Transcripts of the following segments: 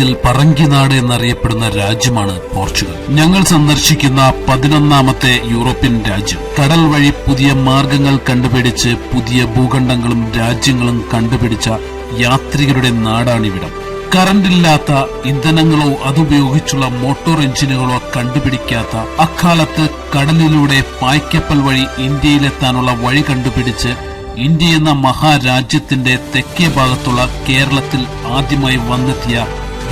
മലയാളത്തിൽ പറങ്കിനാട് എന്നറിയപ്പെടുന്ന രാജ്യമാണ് പോർച്ചുഗൽ. ഞങ്ങൾ സന്ദർശിക്കുന്ന പതിനൊന്നാമത്തെ യൂറോപ്യൻ രാജ്യം. കടൽ വഴി പുതിയ മാർഗങ്ങൾ കണ്ടുപിടിച്ച് പുതിയ ഭൂഖണ്ഡങ്ങളും രാജ്യങ്ങളും കണ്ടുപിടിച്ച യാത്രികരുടെ നാടാണിവിടം. കറണ്ടില്ലാത്ത ഇന്ധനങ്ങളോ അതുപയോഗിച്ചുള്ള മോട്ടോർ എഞ്ചിനുകളോ കണ്ടുപിടിക്കാത്ത അക്കാലത്ത് കടലിലൂടെ പായ്ക്കപ്പൽ വഴി ഇന്ത്യയിലെത്താനുള്ള വഴി കണ്ടുപിടിച്ച് ഇന്ത്യ എന്ന മഹാരാജ്യത്തിന്റെ തെക്കേ ഭാഗത്തുള്ള കേരളത്തിൽ ആദ്യമായി വന്നെത്തിയ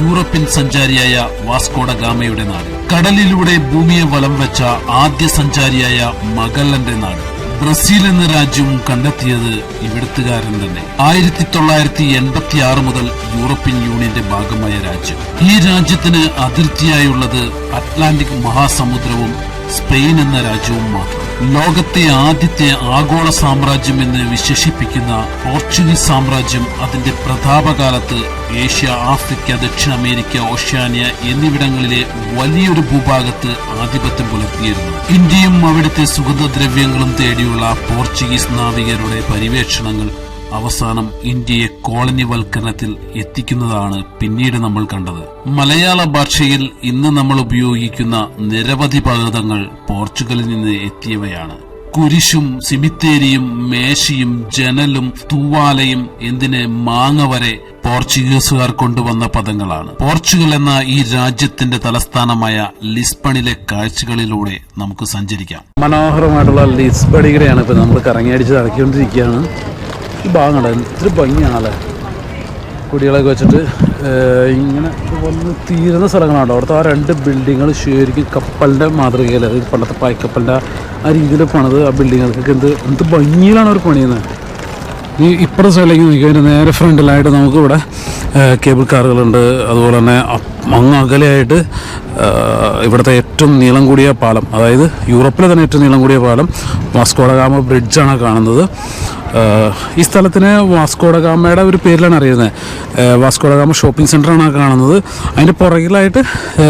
യൂറോപ്യൻ സഞ്ചാരിയായ വാസ്കോഡ ഗാമയുടെ നാട്. കടലിലൂടെ ഭൂമിയെ വലം വെച്ച ആദ്യ സഞ്ചാരിയായ മഗല്ലന്റെ നാട്. ബ്രസീൽ എന്ന രാജ്യവും കണ്ടെത്തിയത് ഇവിടുത്തുകാരൻ തന്നെ. ആയിരത്തി തൊള്ളായിരത്തി എൺപത്തി ആറ് മുതൽ യൂറോപ്യൻ യൂണിയന്റെ ഭാഗമായ രാജ്യം. ഈ രാജ്യത്തിന് അതിർത്തിയായുള്ളത് അറ്റ്ലാന്റിക് മഹാസമുദ്രവും സ്പെയിൻ എന്ന രാജ്യവും മാത്രം. ലോകത്തെ ആദ്യത്തെ ആഗോള സാമ്രാജ്യം എന്ന് വിശേഷിപ്പിക്കുന്ന പോർച്ചുഗീസ് സാമ്രാജ്യം അതിന്റെ പ്രതാപകാലത്ത് ഏഷ്യ ആഫ്രിക്ക ദക്ഷിണ അമേരിക്ക ഓഷ്യാനിയ എന്നിവിടങ്ങളിലെ വലിയൊരു ഭൂഭാഗത്ത് ആധിപത്യം പുലർത്തിയിരുന്നു. ഇന്ത്യയും അവിടുത്തെ സുഗന്ധദ്രവ്യങ്ങളും തേടിയുള്ള പോർച്ചുഗീസ് നാവികരുടെ പര്യവേക്ഷണങ്ങൾ അവസാനം ഇന്ത്യയെ കോളനിവൽക്കരണത്തിൽ എത്തിക്കുന്നതാണ് പിന്നീട് നമ്മൾ കണ്ടത്. മലയാള ഭാഷയിൽ ഇന്ന് നമ്മൾ ഉപയോഗിക്കുന്ന നിരവധി പദങ്ങൾ പോർച്ചുഗലിൽ നിന്ന് എത്തിയവയാണ്. കുരിശും സിമിത്തേരിയും മേശയും ജനലും തൂവാലയും എന്തിന് മാങ്ങ വരെ പോർച്ചുഗീസുകാർ കൊണ്ടുവന്ന പദങ്ങളാണ്. പോർച്ചുഗൽ എന്ന ഈ രാജ്യത്തിന്റെ തലസ്ഥാനമായ ലിസ്ബണിലെ കാഴ്ചകളിലൂടെ നമുക്ക് സഞ്ചരിക്കാം. മനോഹരമായിട്ടുള്ള ലിസ്ബഡിഗരയാണ് ഇപ്പൊ നമ്മൾ കറങ്ങിയടിച്ച് നടക്കിക്കൊണ്ടിരിക്കുകയാണ് ഈ ഭാഗം കണ്ടോ? ഇത്തിരി ഭംഗിയാണല്ലേ? കുടികളൊക്കെ വെച്ചിട്ട് ഇങ്ങനെ വന്ന് തീരുന്ന സ്ഥലങ്ങളാണ്? അവിടുത്തെ ആ രണ്ട് ബിൽഡിങ്ങൾ ശരിക്കും കപ്പലിന്റെ മാതൃകയിൽ അത് പണ്ടത്തെ പായ്ക്കപ്പലിന്റെ ആ രീതിയിൽ പണിത് ആ ബിൽഡിങ്ങുകൾക്കൊക്കെ എന്ത് എന്ത് ഭംഗിയിലാണ് അവർ പണിയുന്നത്? ഈ ഇപ്പുറത്തെ സൈഡിലേക്ക് നോക്കി നേരെ ഫ്രണ്ടിലായിട്ട് നമുക്കിവിടെ കേബിൾ കാറുകളുണ്ട്. അതുപോലെ തന്നെ അങ്ങ് അകലെയായിട്ട് ഇവിടുത്തെ ഏറ്റവും നീളം കൂടിയ പാലം അതായത് യൂറോപ്പിലെ തന്നെ ഏറ്റവും നീളം കൂടിയ പാലം വാസ്കോഡഗാമ ബ്രിഡ്ജാണ് കാണുന്നത്. ഈ സ്ഥലത്തിന് വാസ്കോഡഗാമയുടെ ഒരു പേരിലാണ് അറിയുന്നത്. വാസ്കോഡഗാമ ഷോപ്പിംഗ് സെന്ററാണ് കാണുന്നത്. അതിന്റെ പുറകിലായിട്ട്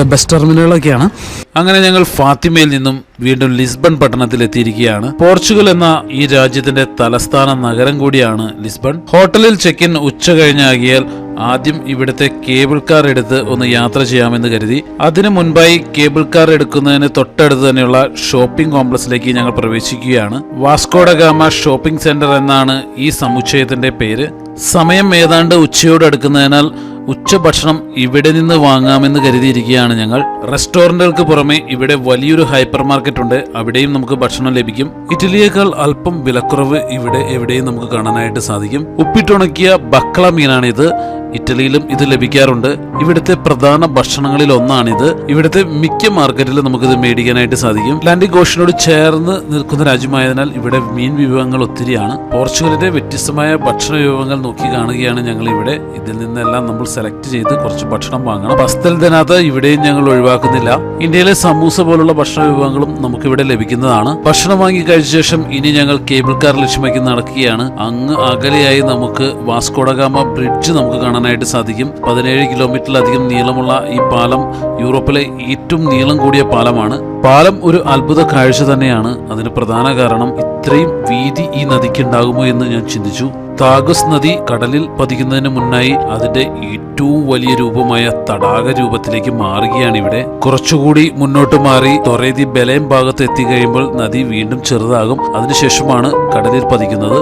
ബസ് ടെർമിനലുകളൊക്കെയാണ്. അങ്ങനെ ഞങ്ങൾ ഫാത്തിമയിൽ നിന്നും വീണ്ടും ലിസ്ബൺ പട്ടണത്തിലെത്തിയിരിക്കുകയാണ്. പോർച്ചുഗൽ എന്ന ഈ രാജ്യത്തിന്റെ തലസ്ഥാന നഗരം കൂടിയാണ് ലിസ്ബൺ. ഹോട്ടലിൽ ചെക്ക് ഇൻ ഉച്ച കഴിഞ്ഞാകിയാൽ ആദ്യം ഇവിടുത്തെ കേബിൾ കാർ എടുത്ത് ഒന്ന് യാത്ര ചെയ്യാമെന്ന് കരുതി. അതിനു മുൻപായി കേബിൾ കാർ എടുക്കുന്നതിന് തൊട്ടടുത്ത് തന്നെയുള്ള ഷോപ്പിംഗ് കോംപ്ലക്സിലേക്ക് ഞങ്ങൾ പ്രവേശിക്കുകയാണ്. വാസ്കോഡഗാമ ഷോപ്പിംഗ് സെന്റർ എന്നാണ് ഈ സമുച്ചയത്തിന്റെ പേര്. സമയം ഏതാണ്ട് ഉച്ചയോട് അടുക്കുന്നതിനാൽ ഉച്ചഭക്ഷണം ഇവിടെ നിന്ന് വാങ്ങാമെന്ന് കരുതിയിരിക്കുകയാണ് ഞങ്ങൾ. റെസ്റ്റോറന്റുകൾക്ക് പുറമെ ഇവിടെ വലിയൊരു ഹൈപ്പർ മാർക്കറ്റ് ഉണ്ട്. അവിടെയും നമുക്ക് ഭക്ഷണം ലഭിക്കും. ഇറ്റലിയേക്കാൾ അല്പം വിലക്കുറവ് ഇവിടെ എവിടെയും നമുക്ക് കാണാനായിട്ട് സാധിക്കും. ഉപ്പിട്ടുണക്കിയ ബക്കള മീനാണിത്. ഇറ്റലിയിലും ഇത് ലഭിക്കാറുണ്ട്. ഇവിടുത്തെ പ്രധാന ഭക്ഷണങ്ങളിൽ ഒന്നാണിത്. ഇവിടുത്തെ മിക്ക മാർക്കറ്റിലും നമുക്കിത് മേടിക്കാനായിട്ട് സാധിക്കും. അറ്റ്ലാന്റിക് ഓഷനോട് ചേർന്ന് നിൽക്കുന്ന രാജ്യമായതിനാൽ ഇവിടെ മീൻ വിഭവങ്ങൾ ഒത്തിരിയാണ്. പോർച്ചുഗലിന്റെ വ്യത്യസ്തമായ ഭക്ഷണ വിഭവങ്ങൾ നോക്കി കാണുകയാണ് ഞങ്ങൾ ഇവിടെ ഇതിൽ നിന്നെല്ലാം നമ്മൾ സെലക്ട് ചെയ്ത് കുറച്ച് ഭക്ഷണം വാങ്ങണം. പസ്തലിനകത്ത് ഇവിടെയും ഞങ്ങൾ ഒഴിവാക്കുന്നില്ല. ഇന്ത്യയിലെ സമൂസ പോലുള്ള ഭക്ഷണ വിഭവങ്ങളും നമുക്കിവിടെ ലഭിക്കുന്നതാണ്. ഭക്ഷണം വാങ്ങി കഴിച്ച ശേഷം ഇനി ഞങ്ങൾ കേബിൾ കാർ ലക്ഷ്യമാക്കി നടക്കുകയാണ്. അങ്ങ് അകലെയായി നമുക്ക് വാസ്കോഡഗാമ ബ്രിഡ്ജ് നമുക്ക് കാണാനായിട്ട് സാധിക്കും. പതിനേഴ് കിലോമീറ്ററിലധികം നീളമുള്ള ഈ പാലം യൂറോപ്പിലെ ഏറ്റവും നീളം കൂടിയ പാലമാണ്. പാലം ഒരു അത്ഭുത കാഴ്ച തന്നെയാണ്. അതിന് പ്രധാന കാരണം ഇത്രയും വീതി ഈ നദിക്ക് ഉണ്ടാകുമോ എന്ന് ഞാൻ ചിന്തിച്ചു. താഗസ് നദി കടലിൽ പതിക്കുന്നതിന് മുന്നായി അതിന്റെ ഏറ്റവും വലിയ രൂപമായ തടാക രൂപത്തിലേക്ക് മാറുകയാണ് ഇവിടെ. കുറച്ചുകൂടി മുന്നോട്ട് മാറി തൊറേതി ബലയം ഭാഗത്ത് എത്തിക്കഴിയുമ്പോൾ നദി വീണ്ടും ചെറുതാകും. അതിനുശേഷമാണ് കടലിൽ പതിക്കുന്നത്.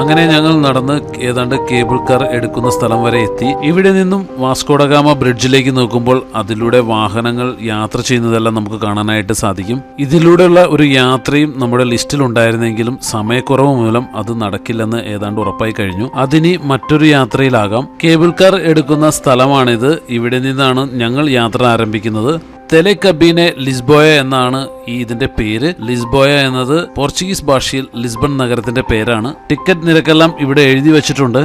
അങ്ങനെ ഞങ്ങൾ നടന്ന് ഏതാണ്ട് കേബിൾ കാർ എടുക്കുന്ന സ്ഥലം വരെ എത്തി. ഇവിടെ നിന്നും വാസ്കോഡഗാമ ബ്രിഡ്ജിലേക്ക് നോക്കുമ്പോൾ അതിലൂടെ വാഹനങ്ങൾ യാത്ര ചെയ്യുന്നതെല്ലാം നമുക്ക് കാണാനായിട്ട് സാധിക്കും. ഇതിലൂടെയുള്ള ഒരു യാത്രയും നമ്മുടെ ലിസ്റ്റിൽ ഉണ്ടായിരുന്നെങ്കിലും സമയക്കുറവ് മൂലം അത് നടക്കില്ലെന്ന് ഏതാണ്ട് ഉറപ്പായി കഴിഞ്ഞു. അതിനി മറ്റൊരു യാത്രയിലാകാം. കേബിൾ കാർ എടുക്കുന്ന സ്ഥലമാണിത്. ഇവിടെ നിന്നാണ് ഞങ്ങൾ യാത്ര ആരംഭിക്കുന്നത്. തെലെക്കബീനെ ലിസ്ബോയ എന്നാണ് ഈ ഇതിന്റെ പേര്. ലിസ്ബോയ എന്നത് പോർച്ചുഗീസ് ഭാഷയിൽ ലിസ്ബൺ നഗരത്തിന്റെ പേരാണ്. ടിക്കറ്റ് നിരക്കെല്ലാം ഇവിടെ എഴുതി വെച്ചിട്ടുണ്ട്.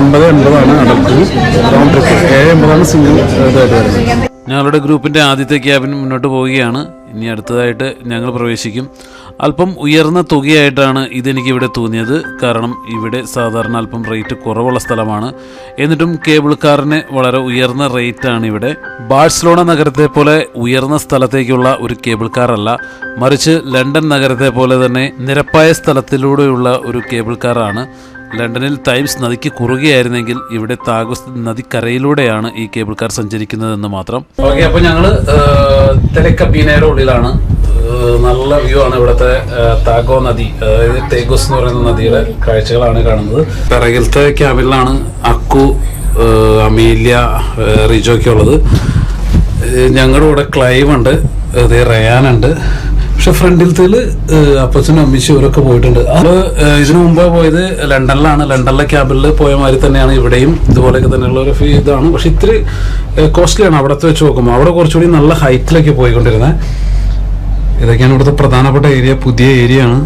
ഒൻപത് സിംഗിൾ ഞങ്ങളുടെ ഗ്രൂപ്പിന്റെ ആദ്യത്തെ ക്യാബിൻ മുന്നോട്ട് പോവുകയാണ്. ഇനി അടുത്തതായിട്ട് ഞങ്ങൾ പ്രവേശിക്കും. അല്പം ഉയർന്ന തുകയായിട്ടാണ് ഇതെനിക്ക് ഇവിടെ തോന്നിയത്. കാരണം ഇവിടെ സാധാരണ അല്പം റേറ്റ് കുറവുള്ള സ്ഥലമാണ്. എന്നിട്ടും കേബിൾ കാറിന് വളരെ ഉയർന്ന റേറ്റ് ആണ് ഇവിടെ. ബാഴ്സലോണ നഗരത്തെ പോലെ ഉയർന്ന സ്ഥലത്തേക്കുള്ള ഒരു കേബിൾ കാർ അല്ല മറിച്ച് ലണ്ടൻ നഗരത്തെ പോലെ തന്നെ നിരപ്പായ സ്ഥലത്തിലൂടെയുള്ള ഒരു കേബിൾ കാറാണ് ലണ്ടനിൽ തൈംസ് നദിക്ക് കുറുകയായിരുന്നെങ്കിൽ ഇവിടെ താഗോസ് നദിക്കരയിലൂടെയാണ് ഈ കേബിൾ കാർ സഞ്ചരിക്കുന്നതെന്ന് മാത്രം. ഓക്കെ അപ്പൊ ഞങ്ങൾ തെലക്കബീനയുടെ ഉള്ളിലാണ്. നല്ല വ്യൂ ആണ് ഇവിടുത്തെ താഗോ നദി. അതായത് തേഗോസ് എന്ന് പറയുന്ന നദിയുടെ കാഴ്ചകളാണ് കാണുന്നത്. പിറകിലത്തെ ക്യാബിനിലാണ് അക്കു അമീലിയ റിജോക്കുള്ളത് ഞങ്ങളുടെ കൂടെ ക്ലൈവ് ഉണ്ട്. അതേ റയാനുണ്ട് പക്ഷെ ഫ്രണ്ടിലത്തേൽ അപ്പച്ചനും അമ്മച്ചും ഇവരൊക്കെ പോയിട്ടുണ്ട്. അത് ഇതിനു മുമ്പേ പോയത് ലണ്ടനിലാണ്. ലണ്ടനിലെ ക്യാബിനിൽ പോയ മാതിരി തന്നെയാണ് ഇവിടെയും. ഇതുപോലെയൊക്കെ തന്നെയുള്ള ഒരു ഇതാണ്. പക്ഷെ ഇത്തിരി കോസ്റ്റ്ലിയാണ് അവിടത്തെ വെച്ച് നോക്കുമ്പോൾ. അവിടെ കുറച്ചുകൂടി നല്ല ഹൈറ്റിലൊക്കെ പോയിക്കൊണ്ടിരുന്നത്. ഇതൊക്കെയാണ് ഇവിടുത്തെ പ്രധാനപ്പെട്ട ഏരിയ പുതിയ ഏരിയ ആണ്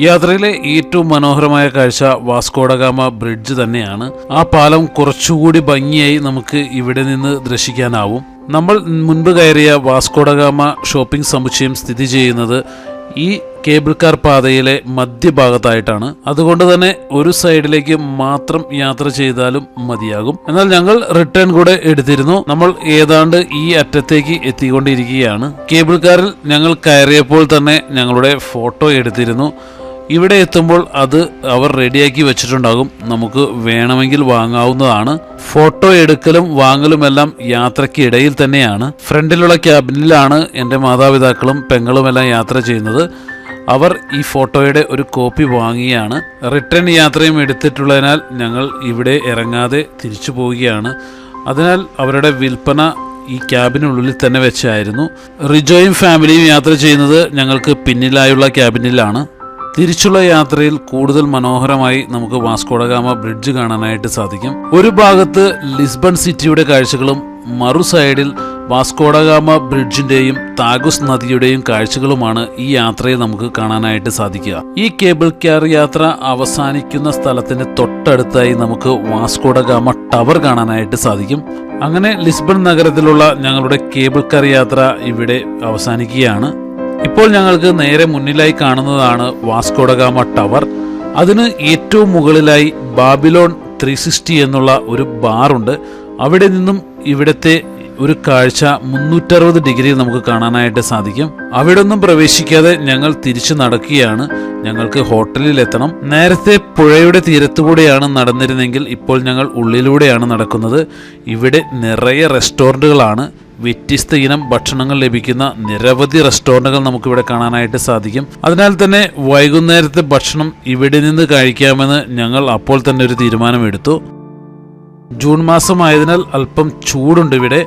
യാത്രയിലെ ഏറ്റവും മനോഹരമായ കാഴ്ച വാസ്കോഡഗാമ ബ്രിഡ്ജ് തന്നെയാണ്. ആ പാലം കുറച്ചുകൂടി ഭംഗിയായി നമുക്ക് ഇവിടെ നിന്ന് ദർശിക്കാനാവും. നമ്മൾ മുൻപ് കയറിയ വാസ്കോഡഗാമ ഷോപ്പിംഗ് സമുച്ചയം സ്ഥിതി ചെയ്യുന്നത് ഈ കേബിൾ കാർ പാതയിലെ മധ്യഭാഗത്തായിട്ടാണ്. അതുകൊണ്ട് തന്നെ ഒരു സൈഡിലേക്ക് മാത്രം യാത്ര ചെയ്താലും മതിയാകും. എന്നാൽ ഞങ്ങൾ റിട്ടേൺ കൂടെ എടുത്തിരുന്നു. നമ്മൾ ഏതാണ്ട് ഈ അറ്റത്തേക്ക് എത്തിക്കൊണ്ടിരിക്കുകയാണ്. കേബിൾ കാറിൽ ഞങ്ങൾ കയറിയപ്പോൾ തന്നെ ഞങ്ങളുടെ ഫോട്ടോ എടുത്തിരുന്നു. ഇവിടെ എത്തുമ്പോൾ അത് അവർ റെഡിയാക്കി വെച്ചിട്ടുണ്ടാകും. നമുക്ക് വേണമെങ്കിൽ വാങ്ങാവുന്നതാണ്. ഫോട്ടോ എടുക്കലും വാങ്ങലുമെല്ലാം യാത്രയ്ക്ക് ഇടയിൽ തന്നെയാണ്. ഫ്രണ്ടിലുള്ള ക്യാബിനിലാണ് എന്റെ മാതാപിതാക്കളും പെങ്ങളുമെല്ലാം യാത്ര ചെയ്യുന്നത്. അവർ ഈ ഫോട്ടോയുടെ ഒരു കോപ്പി വാങ്ങിയാണ്. റിട്ടേൺ യാത്രയും എടുത്തിട്ടുള്ളതിനാൽ ഞങ്ങൾ ഇവിടെ ഇറങ്ങാതെ തിരിച്ചു പോവുകയാണ്. അതിനാൽ അവരുടെ വിൽപ്പന ഈ ക്യാബിനുള്ളിൽ തന്നെ വെച്ചായിരുന്നു. റിജോയും ഫാമിലിയും യാത്ര ചെയ്യുന്നത് ഞങ്ങൾക്ക് പിന്നിലായുള്ള ക്യാബിനിലാണ്. തിരിച്ചുള്ള യാത്രയിൽ കൂടുതൽ മനോഹരമായി നമുക്ക് വാസ്കോഡഗാമ ബ്രിഡ്ജ് കാണാനായിട്ട് സാധിക്കും. ഒരു ഭാഗത്ത് ലിസ്ബൺ സിറ്റിയുടെ കാഴ്ചകളും മറു സൈഡിൽ വാസ്കോഡഗാമ ബ്രിഡ്ജിന്റെയും താഗുസ് നദിയുടെയും കാഴ്ചകളുമാണ് ഈ യാത്രയിൽ നമുക്ക് കാണാനായിട്ട് സാധിക്കുക. ഈ കേബിൾ കാർ യാത്ര അവസാനിക്കുന്ന സ്ഥലത്തിന് തൊട്ടടുത്തായി നമുക്ക് വാസ്കോഡഗാമ ടവർ കാണാനായിട്ട് സാധിക്കും. അങ്ങനെ ലിസ്ബൺ നഗരത്തിലുള്ള ഞങ്ങളുടെ കേബിൾ കാർ യാത്ര ഇവിടെ അവസാനിക്കുകയാണ്. ഇപ്പോൾ ഞങ്ങൾക്ക് നേരെ മുന്നിലായി കാണുന്നതാണ് വാസ്കോഡഗാമ ടവർ. അതിന് ഏറ്റവും മുകളിലായി ബാബിലോൺ ത്രീ സിക്സ്റ്റി എന്നുള്ള ഒരു ബാറുണ്ട് അവിടെ നിന്നും ഇവിടുത്തെ ഒരു കാഴ്ച മുന്നൂറ്ററുപത് ഡിഗ്രി നമുക്ക് കാണാനായിട്ട് സാധിക്കും. അവിടെ ഒന്നും പ്രവേശിക്കാതെ ഞങ്ങൾ തിരിച്ചു നടക്കുകയാണ്. ഞങ്ങൾക്ക് ഹോട്ടലിൽ എത്തണം നേരത്തെ പുഴയുടെ തീരത്തുകൂടെയാണ് നടന്നിരുന്നെങ്കിൽ ഇപ്പോൾ ഞങ്ങൾ ഉള്ളിലൂടെയാണ് നടക്കുന്നത്. ഇവിടെ നിറയെ റെസ്റ്റോറന്റുകളാണ് വ്യത്യസ്ത ഇനം ഭക്ഷണങ്ങൾ ലഭിക്കുന്ന നിരവധി റെസ്റ്റോറന്റുകൾ നമുക്കിവിടെ കാണാനായിട്ട് സാധിക്കും. അതിനാൽ തന്നെ വൈകുന്നേരത്തെ ഭക്ഷണം ഇവിടെ നിന്ന് കഴിക്കാമെന്ന് ഞങ്ങൾ അപ്പോൾ തന്നെ ഒരു തീരുമാനമെടുത്തു. ജൂൺ മാസമായതിനാൽ അല്പം ചൂടുണ്ട് ഇവിടെ.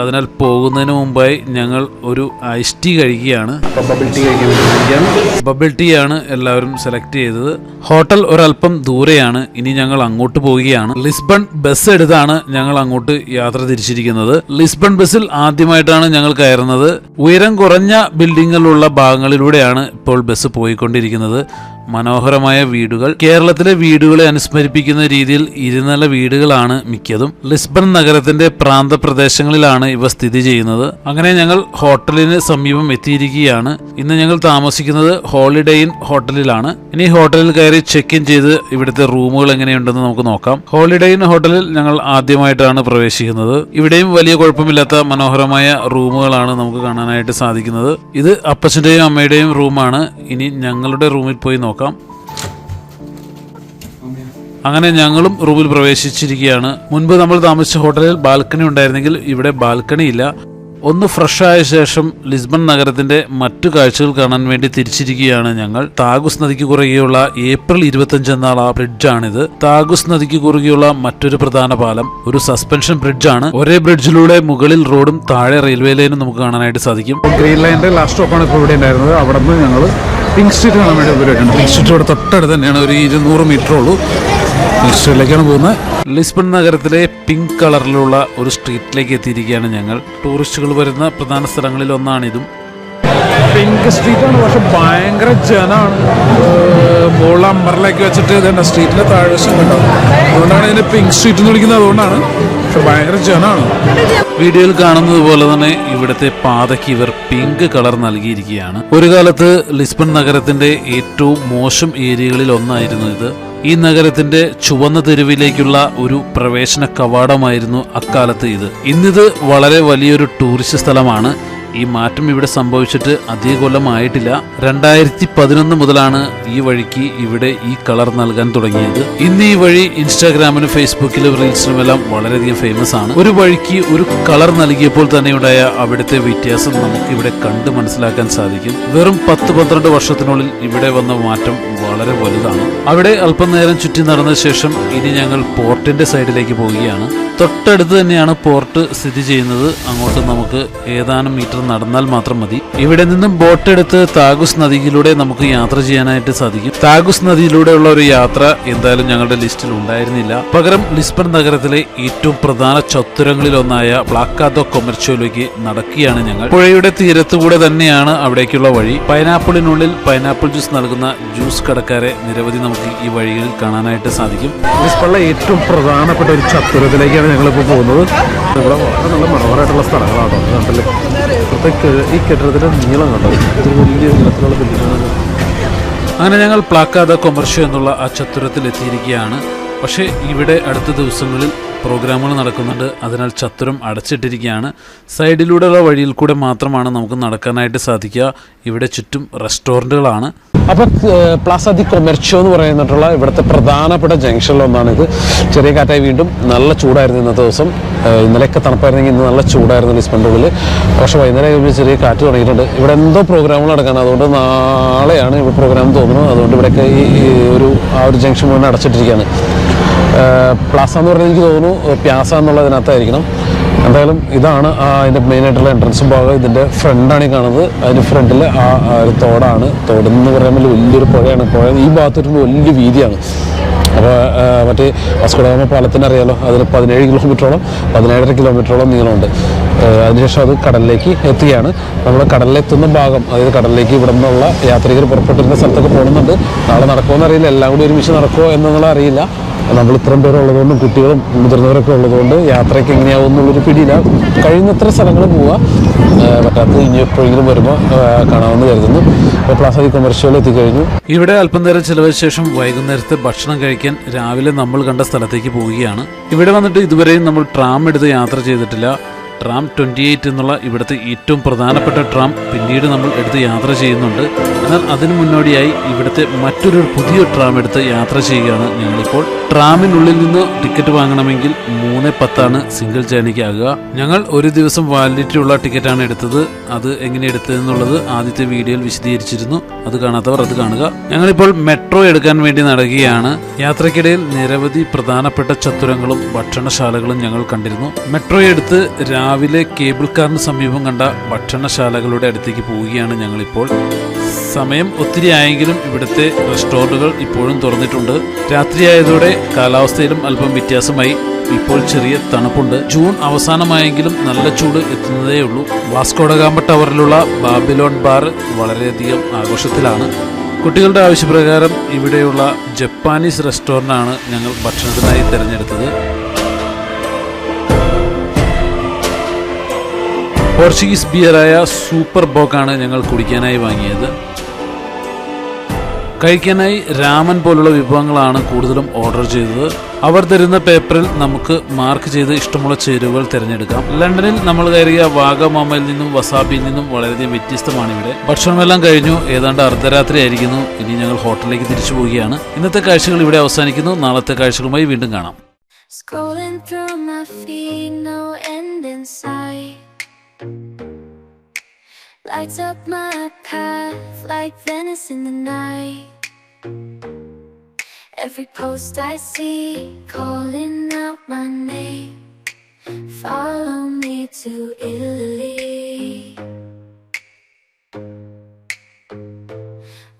അതിനാൽ പോകുന്നതിന് മുമ്പായി ഞങ്ങൾ ഒരു ഐസ് ടീ കഴിക്കുകയാണ്. ബബിൾ ടീ ബബിൾ ടീ ആണ് എല്ലാവരും സെലക്ട് ചെയ്തത്. ഹോട്ടൽ ഒരല്പം ദൂരെയാണ്. ഇനി ഞങ്ങൾ അങ്ങോട്ട് പോവുകയാണ്. ലിസ്ബൺ ബസ് എടുത്താണ് ഞങ്ങൾ അങ്ങോട്ട് യാത്ര തിരിച്ചിരിക്കുന്നത്. ലിസ്ബൺ ബസ്സിൽ ആദ്യമായിട്ടാണ് ഞങ്ങൾ കയറുന്നത്. ഉയരം കുറഞ്ഞ ബിൽഡിങ്ങുകളുള്ള ഭാഗങ്ങളിലൂടെയാണ് ഇപ്പോൾ ബസ് പോയിക്കൊണ്ടിരിക്കുന്നത്. മനോഹരമായ വീടുകൾ. കേരളത്തിലെ വീടുകളെ അനുസ്മരിപ്പിക്കുന്ന രീതിയിൽ ഇരുനില വീടുകളാണ് മിക്കതും. ലിസ്ബൺ നഗരത്തിന്റെ പ്രാന്തപ്രദേശങ്ങളിലാണ് ഇവ സ്ഥിതി ചെയ്യുന്നത്. അങ്ങനെ ഞങ്ങൾ ഹോട്ടലിന് സമീപം എത്തിയിരിക്കുകയാണ്. ഇന്ന് ഞങ്ങൾ താമസിക്കുന്നത് ഹോളിഡേ ഇൻ ഹോട്ടലിലാണ്. ഇനി ഹോട്ടലിൽ കയറി ചെക്ക് ഇൻ ചെയ്ത് ഇവിടുത്തെ റൂമുകൾ എങ്ങനെയുണ്ടെന്ന് നമുക്ക് നോക്കാം. ഹോളിഡേ ഇൻ ഹോട്ടലിൽ ഞങ്ങൾ ആദ്യമായിട്ടാണ് പ്രവേശിക്കുന്നത്. ഇവിടെയും വലിയ കുഴപ്പമില്ലാത്ത മനോഹരമായ റൂമുകളാണ് നമുക്ക് കാണാനായിട്ട് സാധിക്കുന്നത്. ഇത് അപ്പച്ചന്റെയും അമ്മയുടെയും റൂമാണ്. ഇനി ഞങ്ങളുടെ റൂമിൽ പോയി നോക്കാം. അങ്ങനെ ഞങ്ങളും റൂമിൽ പ്രവേശിച്ചിരിക്കുകയാണ്. മുൻപ് നമ്മൾ താമസിച്ച ഹോട്ടലിൽ ബാൽക്കണി ഉണ്ടായിരുന്നെങ്കിൽ ഇവിടെ ബാൽക്കണി ഇല്ല. ഒന്ന് ഫ്രഷ് ആയ ശേഷം ലിസ്ബൺ നഗരത്തിന്റെ മറ്റു കാഴ്ചകൾ കാണാൻ വേണ്ടി തിരിച്ചിരിക്കുകയാണ് ഞങ്ങൾ. താഗുസ് നദിക്ക് കുറുകെയുള്ള ഏപ്രിൽ ഇരുപത്തഞ്ച് എന്നാൾ ആ ബ്രിഡ്ജാണിത്. താഗുസ് നദിക്ക് കുറുകെയുള്ള മറ്റൊരു പ്രധാന പാലം. ഒരു സസ്പെൻഷൻ ബ്രിഡ്ജാണ് ഒരേ ബ്രിഡ്ജിലൂടെ മുകളിൽ റോഡും താഴെ റെയിൽവേ ലൈനും നമുക്ക് കാണാനായിട്ട് സാധിക്കും. ഗ്രീൻ ലൈന്റെ ലാസ്റ്റ് സ്റ്റോപ്പാണ് ഇപ്പോൾ ഇവിടെ ഉണ്ടായിരുന്നത്. അവിടെ നിന്ന് ഞങ്ങൾ പിങ്ക് സ്ട്രീറ്റ് കാണാൻ വേണ്ടി ഉപയോഗിക്കുന്നത് പിങ്ക് സ്ട്രീറ്റ് ഇവിടെ തൊട്ടടുത്ത് തന്നെയാണ്. ഒരു ഇരുന്നൂറ് മീറ്റർ ഉള്ളൂ. പിങ്ക് സ്ട്രീറ്റിലേക്കാണ് പോകുന്നത്. ലിസ്ബൺ നഗരത്തിലെ പിങ്ക് കളറിലുള്ള ഒരു സ്ട്രീറ്റിലേക്ക് എത്തിയിരിക്കുകയാണ് ഞങ്ങൾ. ടൂറിസ്റ്റുകൾ വരുന്ന പ്രധാന സ്ഥലങ്ങളിൽ ഒന്നാണിതും. പിങ്ക് സ്ട്രീറ്റ് ആണ്. പക്ഷെ ഭയങ്കര ജനമാണ് മുകളിൽ അമ്പറിലേക്ക് വെച്ചിട്ട് ഇതുണ്ട് സ്ട്രീറ്റിന്റെ താഴ്വശം കണ്ടോ അതുകൊണ്ടാണ് ഇതിനെ പിങ്ക് സ്ട്രീറ്റ് എന്ന് വിളിക്കുന്നത്. അതുകൊണ്ടാണ്. പക്ഷെ ഭയങ്കര ജനമാണ് വീഡിയോയിൽ കാണുന്നത് പോലെ തന്നെ ഇവിടുത്തെ പാതയ്ക്ക് ഇവർ പിങ്ക് കളർ നൽകിയിരിക്കുകയാണ്. ഒരു കാലത്ത് ലിസ്ബൺ നഗരത്തിന്റെ ഏറ്റവും മോശം ഏരിയകളിൽ ഒന്നായിരുന്നു ഇത്. ഈ നഗരത്തിന്റെ ചുവന്ന തെരുവിലേക്കുള്ള ഒരു പ്രവേശന കവാടമായിരുന്നു അക്കാലത്ത് ഇത്. ഇന്നിത് വളരെ വലിയൊരു ടൂറിസ്റ്റ് സ്ഥലമാണ്. ഈ മാറ്റം ഇവിടെ സംഭവിച്ചിട്ട് അധിക കൊല്ലമായിട്ടില്ല. രണ്ടായിരത്തി പതിനൊന്ന് മുതലാണ് ഈ വഴിക്ക് ഇവിടെ ഈ കളർ നൽകാൻ തുടങ്ങിയത്. ഇന്ന് ഈ വഴി ഇൻസ്റ്റാഗ്രാമിലും ഫേസ്ബുക്കിലും റീൽസിലും എല്ലാം വളരെയധികം ഫേമസ് ആണ്. ഒരു വഴിക്ക് ഒരു കളർ നൽകിയപ്പോൾ തന്നെയുണ്ടായ അവിടുത്തെ വ്യത്യാസം നമുക്ക് ഇവിടെ കണ്ട് മനസ്സിലാക്കാൻ സാധിക്കും. വെറും പത്ത് പന്ത്രണ്ട് വർഷത്തിനുള്ളിൽ ഇവിടെ വന്ന മാറ്റം വളരെ വലുതാണ്. അവിടെ അല്പം നേരം ചുറ്റി നടന്ന ശേഷം ഇനി ഞങ്ങൾ പോർട്ടിന്റെ സൈഡിലേക്ക് പോവുകയാണ്. തൊട്ടടുത്ത് തന്നെയാണ് പോർട്ട് സ്ഥിതി ചെയ്യുന്നത്. അങ്ങോട്ട് നമുക്ക് ഏതാനും മീറ്റർ നടന്നാൽ മാത്രം മതി. ഇവിടെ നിന്നും ബോട്ട് എടുത്ത് താഗുസ് നദിയിലൂടെ നമുക്ക് യാത്ര ചെയ്യാനായിട്ട് സാധിക്കും. താഗുസ് നദിയിലൂടെയുള്ള ഒരു യാത്ര എന്തായാലും ഞങ്ങളുടെ ലിസ്റ്റിൽ ഉണ്ടായിരുന്നില്ല. പകരം ലിസ്ബൺ നഗരത്തിലെ ഏറ്റവും പ്രധാന ചത്തുരങ്ങളിൽ ഒന്നായ പ്ലാക്കാദോ കൊമർച്ചോയിലേക്ക് നടക്കുകയാണ് ഞങ്ങൾ. പുഴയുടെ തീരത്തുകൂടെ തന്നെയാണ് അവിടേക്കുള്ള വഴി. പൈനാപ്പിളിനുള്ളിൽ പൈനാപ്പിൾ ജ്യൂസ് നൽകുന്ന ജ്യൂസ് കടക്കാരെ നിരവധി നമുക്ക് ഈ വഴികളിൽ കാണാനായിട്ട് സാധിക്കും. ലിസ്ബണിലെ ഏറ്റവും പ്രധാനപ്പെട്ട ഒരു ചത്തുരത്തിലേക്കാണ് ഞങ്ങളിപ്പോൾ പോകുന്നത്. ഇവിടെ വളരെ നല്ല മനോഹരമായിട്ടുള്ള സ്ഥലങ്ങളാണ്. നാട്ടിൽ ഇപ്പോഴത്തെ ഈ കെട്ടിടത്തിന്റെ നീളം കണ്ടോ? ഇത് വലിയ നീളത്തിലുള്ള ബിൽഡിങ്ങാണ് അങ്ങനെ ഞങ്ങൾ പ്ലാക്കാദ കൊമർഷ്യ എന്നുള്ള ആ ചത്തുരത്തിൽ എത്തിയിരിക്കുകയാണ് പക്ഷേ ഇവിടെ അടുത്ത ദിവസങ്ങളിൽ പ്രോഗ്രാമുകൾ നടക്കുന്നുണ്ട്. അതിനാൽ ചത്തുരം അടച്ചിട്ടിരിക്കുകയാണ്. സൈഡിലൂടെയുള്ള വഴിയിൽ കൂടെ മാത്രമാണ് നമുക്ക് നടക്കാനായിട്ട് സാധിക്കുക. ഇവിടെ ചുറ്റും റെസ്റ്റോറന്റുകളാണ് അപ്പോൾ പ്ലാസ ദി കൊമെർച്ചോ എന്ന് പറയുന്നിട്ടുള്ള ഇവിടുത്തെ പ്രധാനപ്പെട്ട ജംഗ്ഷനിലൊന്നാണ് ഇത്. ചെറിയ കാറ്റായി വീണ്ടും നല്ല ചൂടായിരുന്നു ഇന്നത്തെ ദിവസം. ഇന്നലെയൊക്കെ തണുപ്പായിരുന്നെങ്കിൽ ഇന്ന് നല്ല ചൂടായിരുന്നു ലിസ്ബന്റെ ഉള്ളിൽ. പക്ഷേ വൈകുന്നേരം ചെറിയ കാറ്റ് തുടങ്ങിയിട്ടുണ്ട്. ഇവിടെ എന്തോ പ്രോഗ്രാമുകൾ നടക്കണം അതുകൊണ്ട് നാളെയാണ് ഇവിടെ പ്രോഗ്രാം തോന്നുന്നത്. അതുകൊണ്ട് ഇവിടെയൊക്കെ ഈ ഒരു ആ ഒരു ജംഗ്ഷൻ മുഴുവൻ അടച്ചിട്ടിരിക്കുകയാണ്. പ്ലാസ എന്ന് പറഞ്ഞാൽ എനിക്ക് തോന്നുന്നു പ്യാസ എന്നുള്ളതിനകത്തായിരിക്കണം. എന്തായാലും ഇതാണ് അതിന്റെ മെയിനായിട്ടുള്ള എൻട്രൻസ് ഭാഗം. ഇതിന്റെ ഫ്രണ്ടാണ് ഈ കാണുന്നത്. അതിന്റെ ഫ്രണ്ടിൽ ആ ഒരു തോടാണ്. തോടെന്ന് പറയുമ്പോൾ വലിയൊരു പുഴയാണ്. പുഴ ഈ ഭാഗത്തോട്ട് വലിയ വീതിയാണ്. അപ്പോൾ മറ്റേ വാസ്കോഡഗാമ പാലത്തിന് അറിയാലോ അതിന് പതിനേഴ് കിലോമീറ്ററോളം പതിനേഴര കിലോമീറ്ററോളം നീളമുണ്ട്. അതിനുശേഷം അത് കടലിലേക്ക് എത്തുകയാണ്. നമ്മൾ കടലിലെത്തുന്ന ഭാഗം അതായത് കടലിലേക്ക് ഇവിടെ നിന്നുള്ള യാത്രികർ പുറപ്പെട്ടിരുന്ന സ്ഥലത്തൊക്കെ പോകുന്നുണ്ട് നാളെ നടക്കുമോ എന്നറിയില്ല. എല്ലാം കൂടി ഒരുമിച്ച് നടക്കുമോ എന്നുള്ള അറിയില്ല. നമ്മൾ ഇത്രയും പേരുള്ളതുകൊണ്ടും കുട്ടികളും മുതിർന്നവരൊക്കെ ഉള്ളതുകൊണ്ട് യാത്രയ്ക്ക് എങ്ങനെയാവും എന്നുള്ളൊരു പിടിയില്ല. കഴിയുന്നത്ര സ്ഥലങ്ങൾ പോവുക. പറ്റാത്തത് ഇനി എപ്പോഴെങ്കിലും വരുമ്പോൾ കാണാമെന്ന് കരുതുന്നു. അപ്പോൾ പ്ലാസ ഡി കൊമേഴ്ഷ്യൽ എത്തിക്കഴിഞ്ഞു. ഇവിടെ അല്പം നേരം ചിലവഴിച്ച ശേഷം വൈകുന്നേരത്തെ ഭക്ഷണം കഴിക്കാൻ രാവിലെ നമ്മൾ കണ്ട സ്ഥലത്തേക്ക് പോവുകയാണ്. ഇവിടെ വന്നിട്ട് ഇതുവരെയും നമ്മൾ ട്രാം എടുത്ത് യാത്ര ചെയ്തിട്ടില്ല. ട്രാം ട്വന്റി എയ്റ്റ് എന്നുള്ള ഇവിടുത്തെ ഏറ്റവും പ്രധാനപ്പെട്ട ട്രാം പിന്നീട് നമ്മൾ എടുത്ത് യാത്ര ചെയ്യുന്നുണ്ട്. എന്നാൽ അതിനു മുന്നോടിയായി ഇവിടുത്തെ മറ്റൊരു പുതിയ ട്രാം എടുത്ത് യാത്ര ചെയ്യുകയാണ് ഞങ്ങളിപ്പോൾ. ട്രാമിനുള്ളിൽ നിന്ന് ടിക്കറ്റ് വാങ്ങണമെങ്കിൽ മൂന്ന് പത്താണ് സിംഗിൾ ജേണിക്ക് ആകുക ഞങ്ങൾ ഒരു ദിവസം വാലിഡിറ്റി ഉള്ള ടിക്കറ്റാണ് എടുത്തത്. അത് എങ്ങനെ എടുത്തതെന്നുള്ളത് ആദ്യത്തെ വീഡിയോയിൽ വിശദീകരിച്ചിരുന്നു. അത് കാണാത്തവർ അത് കാണുക. ഞങ്ങളിപ്പോൾ മെട്രോ എടുക്കാൻ വേണ്ടി നടക്കുകയാണ്. യാത്രക്കിടയിൽ നിരവധി പ്രധാനപ്പെട്ട ചത്തുരങ്ങളും ഭക്ഷണശാലകളും ഞങ്ങൾ കണ്ടിരുന്നു. മെട്രോ എടുത്ത് രാവിലെ കേബിൾ കാറിന് സമീപം കണ്ട ഭക്ഷണശാലകളുടെ അടുത്തേക്ക് പോവുകയാണ് ഞങ്ങളിപ്പോൾ. സമയം ഒത്തിരി ആയെങ്കിലും ഇവിടുത്തെ റെസ്റ്റോറന്റുകൾ ഇപ്പോഴും തുറന്നിട്ടുണ്ട്. രാത്രിയായതോടെ കാലാവസ്ഥയിലും അല്പം വ്യത്യാസമായി. ഇപ്പോൾ ചെറിയ തണുപ്പുണ്ട്. ജൂൺ അവസാനമായെങ്കിലും നല്ല ചൂട് എത്തുന്നതേ ഉള്ളൂ. വാസ്കോഡഗാമ ടവറിലുള്ള ബാബിലോൺ ബാർ വളരെയധികം ആഘോഷത്തിലാണ്. കുട്ടികളുടെ ആവശ്യപ്രകാരം ഇവിടെയുള്ള ജപ്പാനീസ് റെസ്റ്റോറന്റാണ് ഞങ്ങൾ ഭക്ഷണത്തിനായി തിരഞ്ഞെടുത്തത്. പോർച്ചുഗീസ് ബിയറായ സൂപ്പർ ബോക്കാണ് ഞങ്ങൾ കുടിക്കാനായി വാങ്ങിയത്. കഴിക്കാനായി രാമൻ പോലുള്ള വിഭവങ്ങളാണ് കൂടുതലും ഓർഡർ ചെയ്തത്. അവർ തരുന്ന പേപ്പറിൽ നമുക്ക് മാർക്ക് ചെയ്ത് ഇഷ്ടമുള്ള ചേരുവകൾ തിരഞ്ഞെടുക്കാം. ലണ്ടനിൽ നമ്മൾ കയറിയ വാഗമാമയിൽ നിന്നും വസാബിയിൽ നിന്നും വളരെയധികം വ്യത്യസ്തമാണ് ഇവിടെ. ഭക്ഷണമെല്ലാം കഴിഞ്ഞു. ഏതാണ്ട് അർദ്ധരാത്രി ആയിരിക്കുന്നു. ഇനി ഞങ്ങൾ ഹോട്ടലിലേക്ക് തിരിച്ചു പോവുകയാണ്. ഇന്നത്തെ കാഴ്ചകൾ ഇവിടെ അവസാനിക്കുന്നു. നാളത്തെ കാഴ്ചകളുമായി വീണ്ടും കാണാം. Scrolling through my feed, no end in sight. Lights up my path like Venice in the night. Every post I see calling out my name. Follow me to Italy.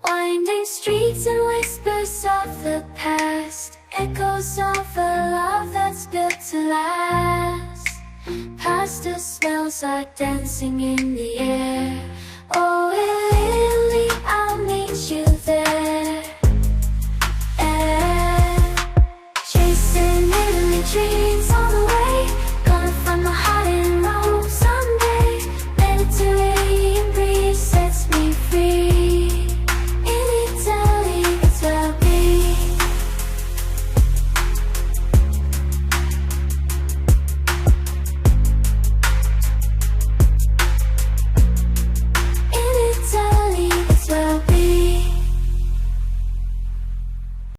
Winding streets and whispers of the past. Echoes of a love that's built to last. Pasta smells are dancing in the air.